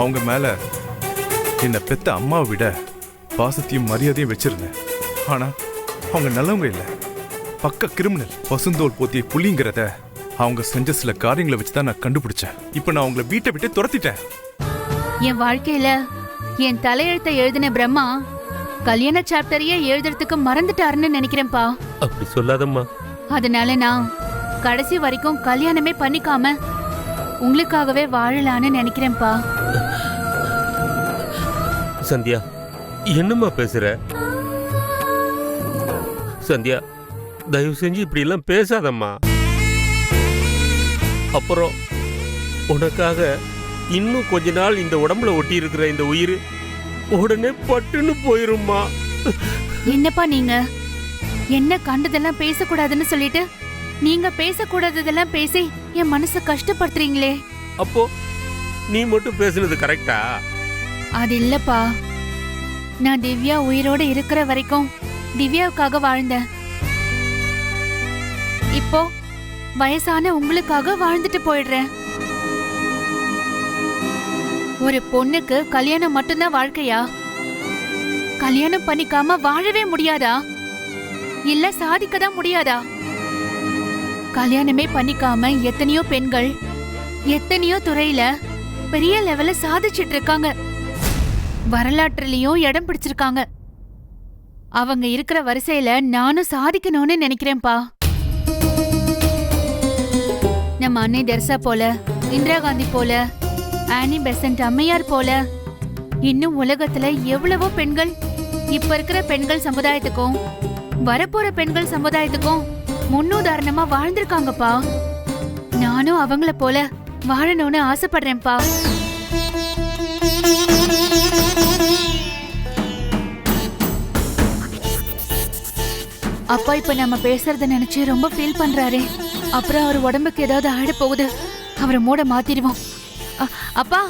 அவங்க மேல என்னை பெத்த அம்மாவை விட பாசத்தையும் மரியாதையும் வச்சிருந்தேன். ஆனா அவங்க நல்லவங்க இல்ல. பக்க கிரிமினல் பசுந்தோல் போத்திய புலிங்கிறத அவங்க செஞ்ச சில காரியங்களை வச்சு தான் நான் கண்டுபிடிச்சேன். இப்போ நான் அவங்கள வீட்டை விட்டு துரத்திட்டேன். என் வாழ்க்கையில என் தலையெழுத்தை எழுதின பிரம்மா கல்யாண சாப்டரையே எழுதுறதுக்கு மறந்துட்டாருன்னு நினைக்கிறேன்ப்பா. அப்படி சொல்லாதம்மா. அதனால நான் கடைசி வரைக்கும் கல்யாணமே பண்ணிக்காம உங்களுக்காகவே வாழலான்னு நினைக்கிறேன்ப்பா. சந்தியா என்னம்மா பேசுற? சந்தியா தயவு செஞ்சு இப்படி எல்லாம் பேசாதம்மா. அப்புறம் உனக்காக இன்னும் கொஞ்ச நாள் இந்த உடம்புல ஒட்டி இருக்கிற இந்த உயிர் உடனே பட்டுன்னு போயிரும்மா. என்னப்பா நீங்க? என்ன கண்டதெல்லாம் பேசக்கூடாதுன்னு சொல்லிட்டு நீங்க பேசக்கூடாததெல்லாம் பேசி என் மனசை கஷ்டப்படுத்துறீங்களே. அப்போ நீ மட்டும் பேசுனது கரெக்டா அது இல்லப்பா நான் திவ்யா உயிரோட இருக்கிற வரைக்கும் திவ்யாவுக்காக வாழ்ந்தேன். இப்போ வயசான உங்களுக்காக வாழ்ந்துட்டு போயிடுறேன். ஒரு பொண்ணுக்கு கல்யாணம் மட்டும்தான் வாழ்க்கையா? கல்யாணம் பண்ணிக்காம வாழவே முடியாதா? இல்ல சாதிக்க தான் முடியாதா? கல்யாணமே பண்ணிக்காம எத்தனையோ பெண்கள் எத்தனையோ துறையில பெரிய லெவல்ல சாதிச்சிட்டு இருக்காங்க. வரலாற்றுலயும் இடம் பிடிச்சிருக்காங்க. அவங்க இருக்கிற வரிசையில நானும் சாதிக்கணும்னு நினைக்கிறேன்ப்பா. நம்ம அன்னை டெர்சா போல இந்திரா காந்தி போல ஆனி பெசன்ட் அம்மையார் போல இன்னும் உலகத்துல எவ்வளவோ பெண்கள் இப்ப இருக்கிற பெண்கள் சமுதாயத்துக்கும் வரப்போற பெண்கள் சமுதாயத்துக்கும் முன்னுதாரணமா வாழ்ந்திருக்காங்கப்பா. நானும் அவங்கள போல வாழணும்னு ஆசைப்படுறேன்ப்பா. அப்பா இப்ப நம்ம பேசுறத நினைச்சு ரொம்ப ஃபீல் பண்றாரே. அப்புறம் அவர் உடம்புக்கு ஏதாவது ஆயிட போகுது. அவரை மூட மாத்திடுவோம். அப்பா!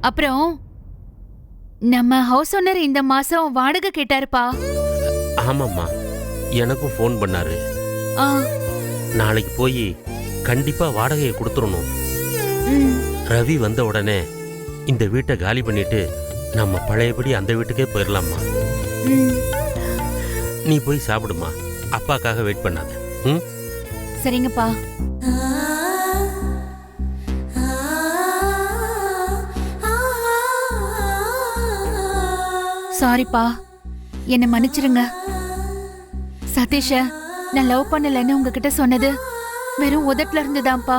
அப்புறம் நம்ம ஹவுஸ் ஓனர் இந்த மாசம் வாடகை கேட்டாருப்பா. ஆமாம்மா. எனக்கும் ஃபோன் பண்ணாரு. நாளைக்கு போய் கண்டிப்பா வாடகையை கொடுத்துடணும். ரவி வந்த உடனே இந்த வீட்டை காலி பண்ணிட்டு நம்ம பழையபடி அந்த வீட்டுக்கே போயிடலாமா நீ போய் சாப்பிடுமா. அப்பாக்காக வெயிட் பண்ணாத. ம்? சரிங்கப்பா. சாரிப்பா என்னை மன்னிச்சிருங்க. சதீஷ நான் லவ் பண்ணலன்னு உங்ககிட்ட சொன்னது வெறும் உதட்டுல இருந்துதான்ப்பா.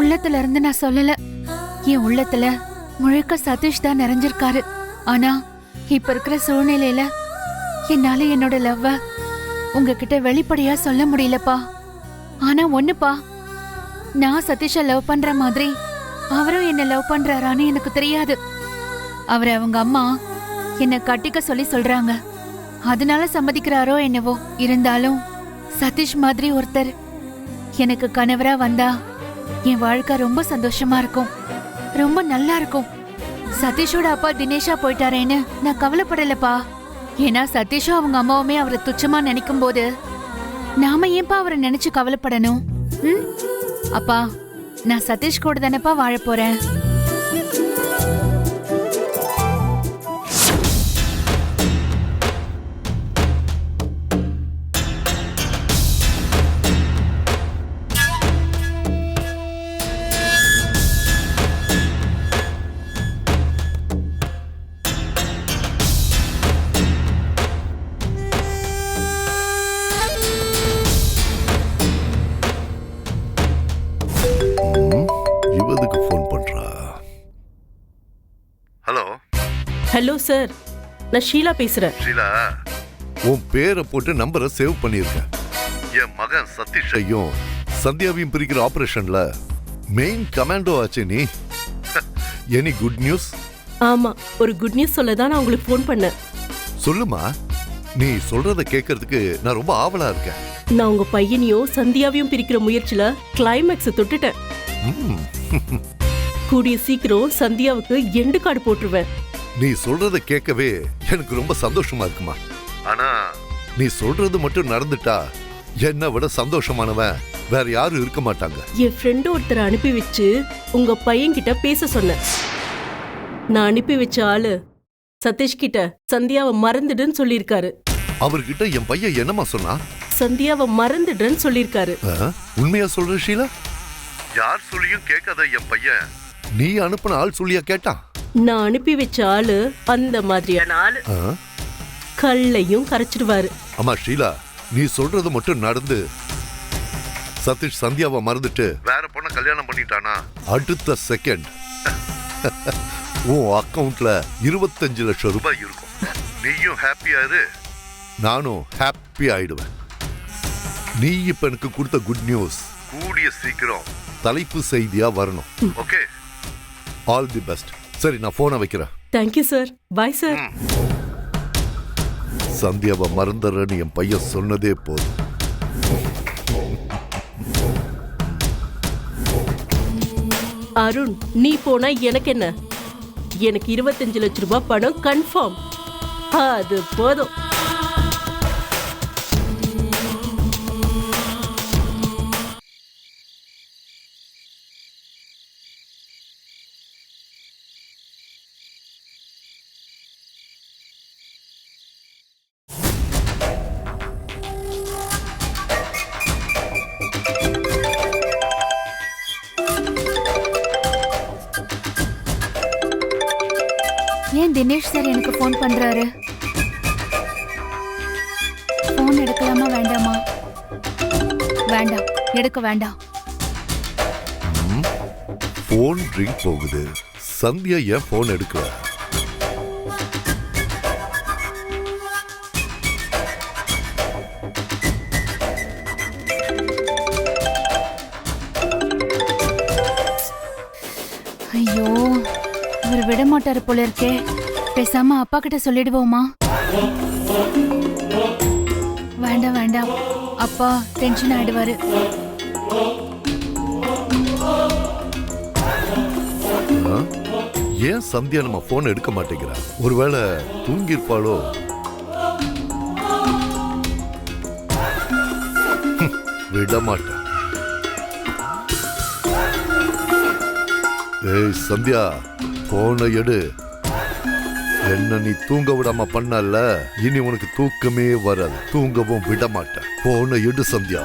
உள்ளத்துல இருந்து நான் சொல்லலை. என் உள்ளத்துல முழுக்க சதீஷ் தான் நிறைஞ்சிருக்காரு. ஆனா இப்ப இருக்கிற சூழ்நிலையில என்னால என்னோட லவ்வ உங்ககிட்ட வெளிப்படையா சொல்ல முடியலப்பா. ஆனா ஒண்ணுப்பா. நான் சதீஷ லவ் பண்ற மாதிரி அவரும் என்ன லவ் பண்றாரான்னு எனக்கு தெரியாது. அவர் அவங்க அம்மா என்ன கட்டிக்க சொல்லி சொல்றாங்க. அதனால சம்மதிக்கிறாரோ என்னவோ இருந்தாலும் சதீஷ் மாதிரி ஒருத்தர் எனக்கு கணவரா வந்தா என் வாழ்க்கை ரொம்ப சந்தோஷமா இருக்கும். ரொம்ப நல்லா இருக்கும். சதீஷோட அப்பா தினேஷா போயிட்டாரேன்னு நான் கவலைப்படலப்பா. ஏன்னா சதீஷும் அவங்க அம்மாவுமே அவரை துச்சமா நினைக்கும் போது நாம ஏன்பா அவரை நினைச்சு கவலைப்படணும்? ம்? அப்பா நான் சதீஷ் கூட தானேப்பா வாழ போறேன். சார். நான் ஷீலா பேசுறேன். ஷீலா உன் பேரை போட்டு நம்பரை சேவ் பண்ணியிருக்கேன் என் மகன் சதீஷையும் சந்தியாவையும் பிரிக்கிற ஆபரேஷன்ல மெயின் கமாண்டோ ஆச்சு நீ. எனி குட் நியூஸ் ஆமா ஒரு குட் நியூஸ் சொல்ல தான் நான் உங்களுக்கு ஃபோன் பண்ணேன். சொல்லுமா? நீ சொல்றத கேட்கறதுக்கு நான் ரொம்ப ஆவலா இருக்கேன். நான் உங்க பையனையும் சந்தியாவையும் பிரிக்கிற முயற்சியில கிளைமேக்ஸ் தொட்டுட்டேன். கூடிய சீக்கிரம் சந்தியாவுக்கு எண்டு கார்டு போட்டுருவேன். நீ சொல்றத கேட்கவே எனக்கு ரொம்ப சந்தோஷமா இருக்குமா? ஆனா நீ சொல்றது மட்டும் நடந்துட்டா என்னை விட சந்தோஷமானவன் வேற யாரும் இருக்க மாட்டாங்க. என் ஃப்ரெண்டு ஒருத்தரை அனுப்பி வச்சு உங்க பையன்கிட்ட பேச சொன்னேன். நான் அனுப்பி வச்ச ஆளு சதீஷ் கிட்ட சந்தியாவை மறந்துடுன்னு சொல்லியிருக்காரு. அவர்கிட்ட என் பையன் என்னமா சொன்னா? சந்தியாவை மறந்துடுன்னு சொல்லியிருக்காரு. ஆ? உண்மையா சொல்ற ஷீலா? யார் சொல்லியும் கேட்காத என் பையன். நீ அனுப்புன ஆள் சொல்லியா கேட்டான்? நான் அனுப்பி வச்ச ஆளு அந்த மாதிரியான ஆளு? கல்லையும் கரைச்சிடுவாரு. அம்மா ஷீலா நீ சொல்றது மட்டும் நடந்து. சதீஷ் சந்தியாவை மறந்துட்டு வேற பொண்ண கல்யாணம் பண்ணிட்டானா? அடுத்த செகண்ட் உன் அக்கவுண்ட்ல இருபத்தஞ்சு லட்சம் ரூபாய் இருக்கும். நீயும் ஹாப்பியா இரு. நானும் ஹாப்பி ஆயிடுவேன். நீ இப்ப எனக்கு கொடுத்த குட் நியூஸ் கூடிய சீக்கிரம் தலைப்பு செய்தியா வரணும். ஓகே ஆல் தி பெஸ்ட் சரி நான் போனை வைக்கிறேன். Thank you sir bye sir சந்தியாவை மறந்துடுறேன்னு என் பையன் சொன்னதே போதும். அருண் நீ போனா எனக்கு என்ன? எனக்கு இருபத்தஞ்சு லட்ச ரூபாய் பணம் கன்ஃபார்ம் அது போதும். தினேஷ் சார் எனக்கு ஃபோன் பண்றாரு. ஃபோன் எடுக்கலாமா வேண்டாமா? வேண்டாம் எடுக்க வேண்டாம். போன் ரிங் போகுது. சந்தியா ஏன் போன் எடுக்கல? ஐயோ இவர் விட மாட்டாரு போல இருக்கே. பேசாம அப்பா கிட்ட சொல்லிடுவோமா? வேண்டாம் வேண்டாம். அப்பா டென்ஷன் ஆயிடுவாரு. ஏன் சந்தியா நம்ம போன் எடுக்க மாட்டேங்கிறா? ஒருவேளை தூங்கியிருப்பாளோ? விட மாட்டேன் ஏய் சந்தியா போனை எடு. என்ன நீ தூங்க விடாம பண்ணல? இனி உனக்கு தூக்கமே வராது. தூங்கவும் விட மாட்டேன் போனை எடு சந்தியா.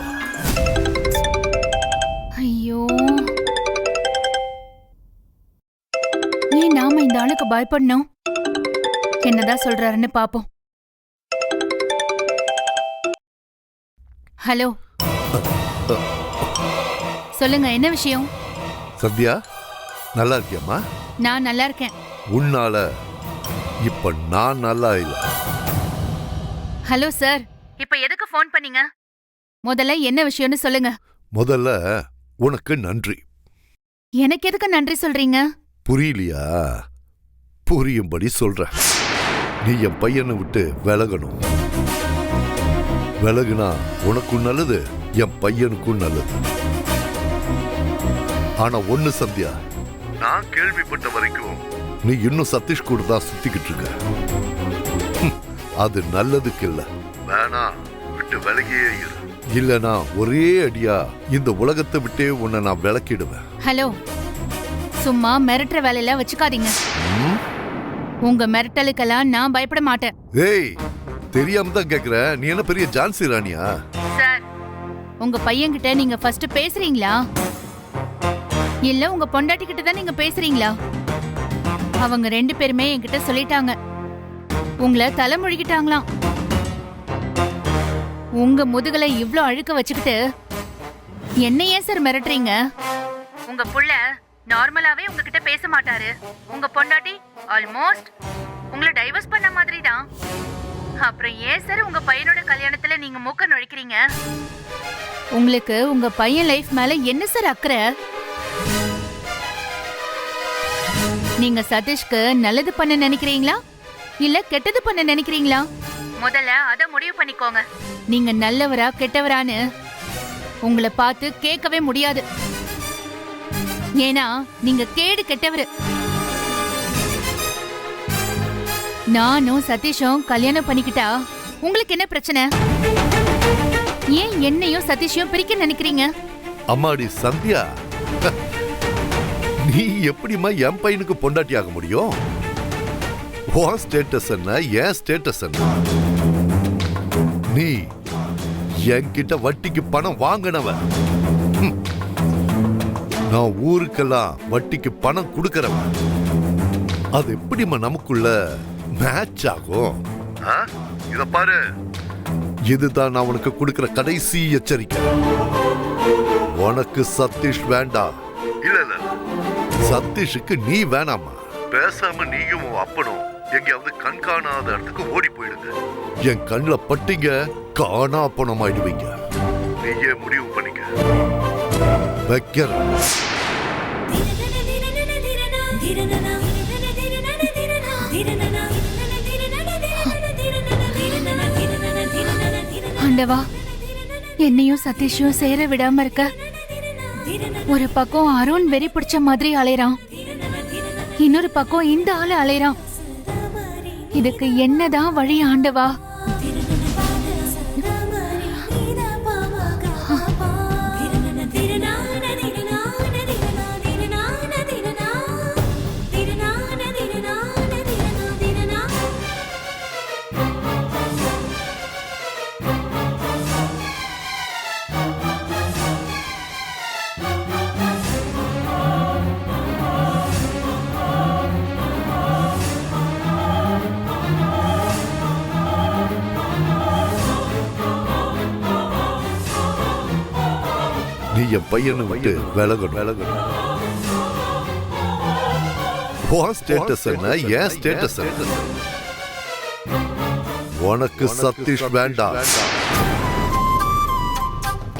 ஐயோ. ஏன் நாம இந்த ஆளுக்கு பயப்படணும்? என்னதான் சொல்றாருன்னு பாப்போம். ஹலோ. சொல்லுங்க என்ன விஷயம்? சந்தியா நல்லா இருக்கியாம்மா? நான் நல்லா இருக்கேன். உன்னால இப்ப நான் நல்லா இல்ல. ஹலோ சார் இப்ப எதுக்கு ஃபோன் பண்ணீங்க? முதல்ல என்ன விஷயம்னு சொல்லுங்க. முதல்ல உனக்கு நன்றி. எனக்கு எதுக்கு நன்றி சொல்றீங்க? புரியலையா? புரியும்படி சொல்றேன். நீ என் பையனை விட்டு விலகணும். விலகுனா உனக்கும் நல்லது என் பையனுக்கும் நல்லது. ஆனா ஒண்ணு சந்தியா நான் கேள்விப்பட்ட வரைக்கும் நீ இன்னும் சதீஷ் கூட தான் சுத்திக்கிட்டு இருக்க. அது நல்லதுக்கு இல்ல. வேணா விட்டு விலகியே இரு. இல்லனா ஒரே அடியா இந்த உலகத்தை விட்டே உன்னை நான் விளக்கிடுவேன். ஹலோ சும்மா மிரட்டுற வேலையெல்லாம் வச்சுக்காதீங்க? உங்க மிரட்டலுக்கெல்லாம் நான் பயப்பட மாட்டேன். ஏய் தெரியாம தான் கேக்குற. நீ என்ன பெரிய ஜான்சி ராணியா? சார் உங்க பையன்கிட்ட நீங்க ஃபர்ஸ்ட் பேசுறீங்களா? இல்ல உங்க பொண்டாட்டி கிட்ட தான் நீங்க பேசுறீங்களா? அவங்க ரெண்டு பேருமே என்கிட்ட சொல்லிட்டாங்க. உங்களை தலைமொழிக்கிட்டாங்களாம் உங்க முதுகலை இவ்ளோ அழுக்க வச்சுக்கிட்டு என்ன ஏன் சார் மிரட்டுறீங்க? உங்க புள்ள நார்மலாவே உங்ககிட்ட பேச மாட்டாரு. உங்க பொண்டாட்டி ஆல்மோஸ்ட் உங்களை டைவர்ஸ் பண்ண மாதிரி தான் அப்புறம் ஏன் சார் உங்க பையனோட கல்யாணத்துல நீங்க மூக்க நுழைக்கிறீங்க? உங்களுக்கு உங்க பையன் லைஃப் மேல என்ன சார் அக்கறை? நீங்க சதீஷ்க்கு நல்லது பண்ண நினைக்கிறீங்களா? இல்ல கெட்டது பண்ண நினைக்கிறீங்களா? முதல்ல அத முடிவு பண்ணிக்கோங்க. நீங்க நல்லவரா கெட்டவரான்னு உங்களை பார்த்து கேட்கவே முடியாது. ஏன்னா நீங்க கேடு கெட்டவரு. நானும் சதீஷும் கல்யாணம் பண்ணிக்கிட்டா உங்களுக்கு என்ன பிரச்சனை? ஏன் என்னையும் சதீஷையும் பிரிக்க நினைக்கிறீங்க? அம்மாடி சந்தியா? நீ எப்படிம்மா என் பையனுக்கு பொண்டாட்டி ஆக முடியும்? உன் ஸ்டேட்டஸ் என்ன என் ஸ்டேட்டஸ் என்ன? நீ என்கிட்ட வட்டிக்கு பணம் வாங்கினவன். நான் ஊருக்கெல்லாம் வட்டிக்கு பணம் கொடுக்கறவன். அது எப்படிம்மா நமக்குள்ள மேட்ச் ஆகும்? இத பாரு. இதுதான் நான் உனக்கு கொடுக்கிற கடைசி எச்சரிக்கை. உனக்கு சதீஷ் வேண்டாம். சதீஷுக்கு நீ வேணாமா? பேசாம நீயும் உன் அப்பனும் எங்கேயாவது கண் காணாத இடத்துக்கு ஓடி போயிடுங்க. என் கண்ணுல பட்டீங்க காணா பணம் ஆயிடுவீங்க நீயே முடிவு பண்ணிக்க. வைக்கிறேன் ஆண்டவா என்னையும் சதீஷையும் சேர விடாம இருக்க. ஒரு பக்கம் அருண் வெறி பிடிச்ச மாதிரி அலைறான். இன்னொரு பக்கம் இந்த ஆளு அலைறான். இதுக்கு என்னதான் வழி ஆண்டவா? நீ என் பையனை விட்டு விலகணும். விலகணும் உன் ஸ்டேட்டஸ் என்ன? என் ஸ்டேட்டஸ் என்ன? உனக்கு சதீஷ் வேண்டாம்.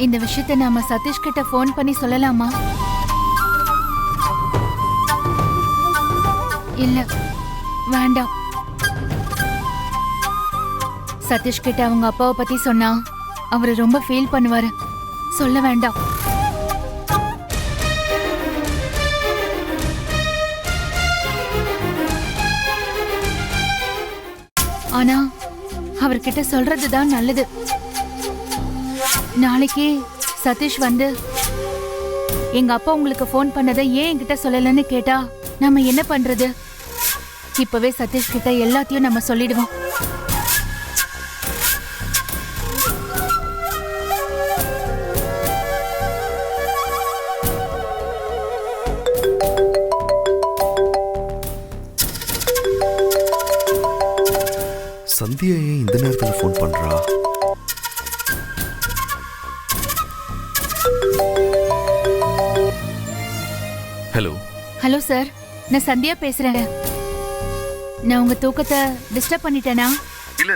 இந்த விஷயத்தை நாம சதீஷ் கிட்ட ஃபோன் பண்ணி சொல்லலாமா? இல்ல வேண்டாம். சதீஷ் கிட்ட அவங்க அப்பாவை பத்தி சொன்னா அவரு ரொம்ப ஃபீல் பண்ணுவாரு. சொல்ல வேண்டாம். ஆனா அவர்கிட்ட சொல்றதுதான் நல்லது. நாளைக்கு சதீஷ் வந்து எங்க அப்பா உங்களுக்கு ஃபோன் பண்ணதை ஏன் என்கிட்ட சொல்லலன்னு கேட்டா நம்ம என்ன பண்றது? இப்பவே சதீஷ் கிட்ட எல்லாத்தையும் நம்ம சொல்லிடுவோம். சந்தியா ஏன் இந்த நேரத்தில் ஃபோன் பண்றா? ஹலோ ஹலோ சார் நான் சந்தியா பேசுறேன். நான் உங்க தூக்கத்தை டிஸ்டர்ப் பண்ணிட்டேனா? இல்ல.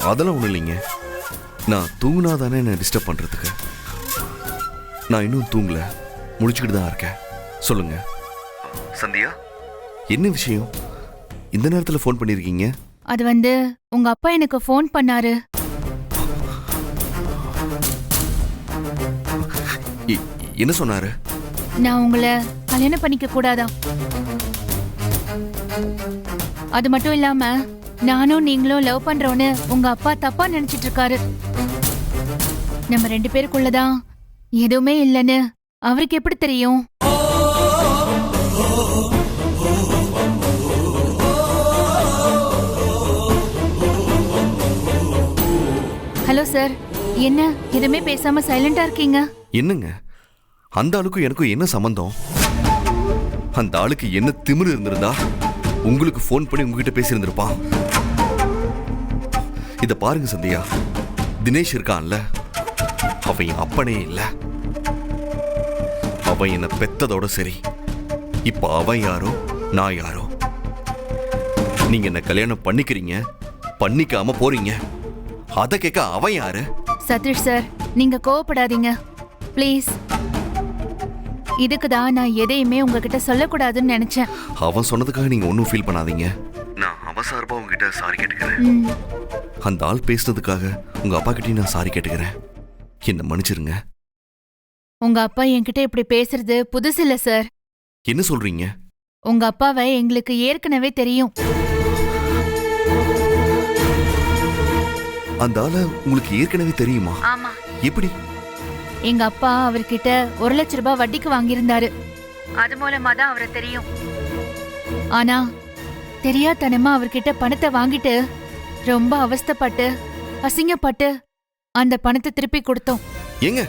அதெல்லாம் ஒன்றும் இல்லைங்க. நான் தூங்குனா தானே என்ன டிஸ்டர்ப் பண்றதுக்கு. நான் இன்னும் தூங்கல. முடிச்சுக்கிட்டு தான் இருக்கேன். சொல்லுங்க. சந்தியா? என்ன விஷயம்? இந்த நேரத்தில் ஃபோன் பண்ணியிருக்கீங்க அது வந்து உங்க அப்பா எனக்கு ஃபோன் பண்ணாரு. என்ன சொன்னாரு? நான் உங்களை கல்யாணம் பண்ணிக்க கூடாதா? அது மட்டும் இல்லாம நானும் நீங்களும் லவ் பண்றோன்னு உங்க அப்பா தப்பா நினைச்சிட்டு இருக்காரு. நம்ம ரெண்டு பேருக்குள்ளதான் எதுவுமே இல்லைன்னு அவருக்கு எப்படி தெரியும்? சார். என்ன எதுவுமே பேசாம சைலண்டா இருக்கீங்க? என்னங்க? அந்த ஆளுக்கும் எனக்கும் என்ன சம்பந்தம்? அந்த ஆளுக்கு என்ன திமிரு இருந்திருந்தா உங்களுக்கு ஃபோன் பண்ணி உங்ககிட்ட பேசியிருந்திருப்பான். இத பாருங்க சந்தியா. தினேஷ் இருக்கான்ல. அவன் என் அப்பனே இல்ல. அவன் என்ன பெத்ததோட சரி. இப்ப அவன் யாரோ நான் யாரோ? நீங்க என்ன கல்யாணம் பண்ணிக்கிறீங்க? பண்ணிக்காம போறீங்க? அதை கேட்க அவன் யாரு? சதீஷ் சார் நீங்க கோவப்படாதீங்க. ப்ளீஸ் இதுக்கு தான் நான் எதையுமே உங்ககிட்ட சொல்லக்கூடாதுன்னு நினைச்சேன். அவன் சொன்னதுக்காக நீங்க ஒன்றும் ஃபீல் பண்ணாதீங்க. நான் அவன் சார்பா உங்ககிட்ட சாரி கேட்டுக்கிறேன். ம், அந்த ஆள் பேசுனதுக்காக உங்க அப்பா கிட்டயும் நான் சாரி கேட்டுக்கிறேன். என்ன மன்னிச்சிருங்க. உங்க அப்பா என்கிட்ட இப்படி பேசுறது புதுசு இல்ல சார். என்ன சொல்றீங்க? உங்க அப்பாவை எங்களுக்கு ஏற்கனவே தெரியும். அந்த ஆளை உங்களுக்கு ஏற்கனவே தெரியுமா? ஆமா. எப்படி? எங்க அப்பா அவர்கிட்ட ஒரு லட்ச ரூபாய் வட்டிக்கு வாங்கியிருந்தாரு. அது மூலமா தான் அவரை தெரியும். ஆனா தெரியாதனமா அவர்கிட்ட பணத்தை வாங்கிட்டு ரொம்ப அவஸ்தைப்பட்டு அசிங்கப்பட்டு அந்த பணத்தை திருப்பி கொடுத்தோம். ஏங்க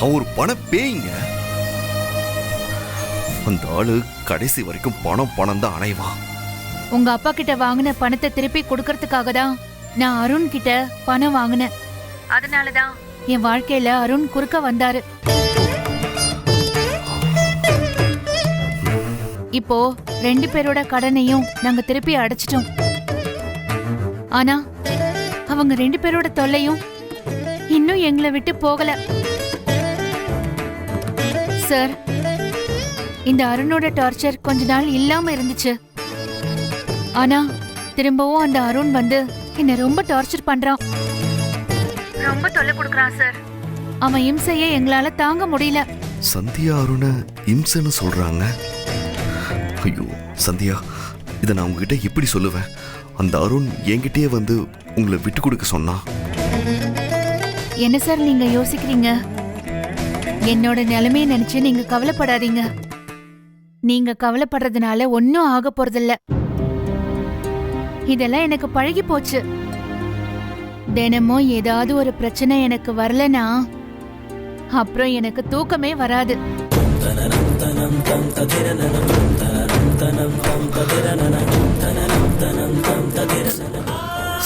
அவன் ஒரு பண பேய்ங்க. அந்த ஆளு கடைசி வரைக்கும் பணம் பணம் தான் அணைவான் உங்க அப்பா கிட்ட வாங்கின பணத்தை திருப்பி கொடுக்கறதுக்காக தான் நான் அருண் கிட்ட பணம் வாங்கினேன். அதனாலதான். என் வாழ்க்கையில அருண் குறுக்க வந்தாரு. இப்போ ரெண்டு பேரோட கடனையும் நாங்க திருப்பி அடைச்சிட்டோம். ஆனா அவங்க ரெண்டு பேரோட தொல்லையும் இன்னும் எங்களை விட்டு போகல. சார் இந்த அருணோட டார்ச்சர் கொஞ்ச நாள் இல்லாம இருந்துச்சு. ஆனா திரும்பவும் அந்த அருண் வந்து என்ன ரொம்ப டார்ச்சர் பண்றான். ரொம்ப தொல்லை கொடுக்கறான் சார். அவன் இம்சையை எங்களால தாங்க முடியல. சந்தியா அருண இம்சன்னு சொல்றாங்க. ஐயோ சந்தியா இதை நான் உங்ககிட்ட எப்படி சொல்லுவேன்? அந்த அருண் என்கிட்டயே வந்து உங்களை விட்டு கொடுக்க சொன்னான் என்ன சார் நீங்க யோசிக்கிறீங்க? என்னோட நிலைமையை நினைச்சு நீங்க கவலைப்படாதீங்க. நீங்க கவலைப்படுறதுனால ஒன்னும் ஆக போறதில்ல. இதெல்லாம் எனக்கு பழகி போச்சு. தினமும் ஏதாவது ஒரு பிரச்சனை எனக்கு வரலனா அப்புறம் எனக்கு தூக்கமே வராது.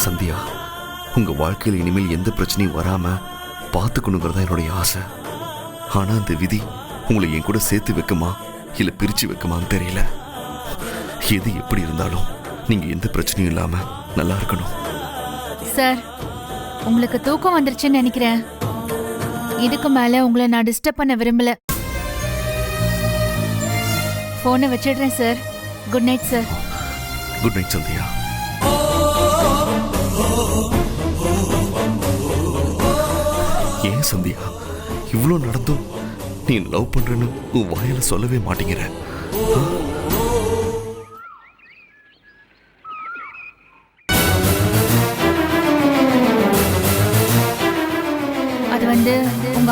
சந்தியா உங்க வாழ்க்கையில் இனிமேல் எந்த பிரச்சனையும் வராம பார்த்துக்கணுங்கிறதா என்னுடைய ஆசை. ஆனா அந்த விதி உங்களை என் கூட சேர்த்து வைக்குமா இல்ல பிரிச்சு வைக்குமான்னு தெரியல. எது எப்படி இருந்தாலும் நீங்க எந்த பிரச்சனையும் இல்லாம நல்லா இருக்கணும். சார் உங்களுக்கு தூக்கம் வந்துருச்சுன்னு நினைக்கிறேன். இதுக்கு மேல உங்களை நான் டிஸ்டர்ப் பண்ண விரும்பல. போனை வச்சிடுறேன் sir. Good night sir good night Sandhya. ஏன் சந்தியா? இவ்வளோ நடந்தும் நீ லவ் பண்றேன்னு உன் வாயில சொல்லவே மாட்டேங்கிற.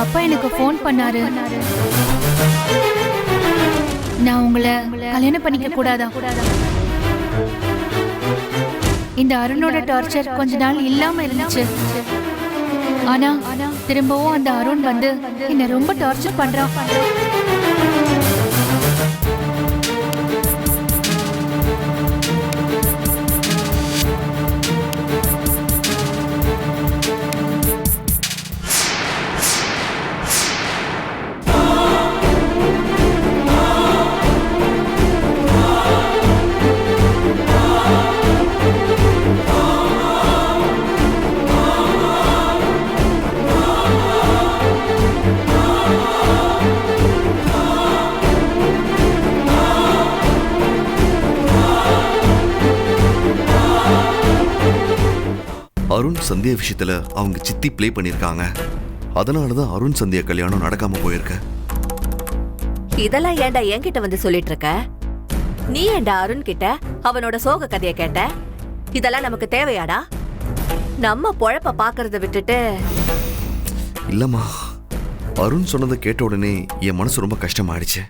அப்பா எனக்கு ஃபோன் பண்ணாரு. நான் உங்களை கல்யாணம் பண்ணிக்க கூடாதா? இந்த அருணோட டார்ச்சர் கொஞ்ச நாள் இல்லாம இருந்துச்சு. ஆனா திரும்பவும் அந்த அருண் வந்து என்ன ரொம்ப டார்ச்சர் பண்றான். அருண் சந்தியா விஷயத்துல அவங்க சித்தி ப்ளே பண்ணிருக்காங்க அதனால தான் அருண் சந்தியா கல்யாணம் நடக்காம போயிருக்கு. இதெல்லாம் ஏன்டா என்கிட்ட வந்து சொல்லிட்டு இருக்க? நீ ஏன்டா அருண் கிட்ட அவனோட சோக கதைய கேட்ட? இதெல்லாம் நமக்கு தேவையாடா? நம்ம பொழப்ப பாக்குறத விட்டுட்டு. இல்லம்மா. அருண் சொன்னதை கேட்ட உடனே என் மனசு ரொம்ப கஷ்டமாயிடுச்சு.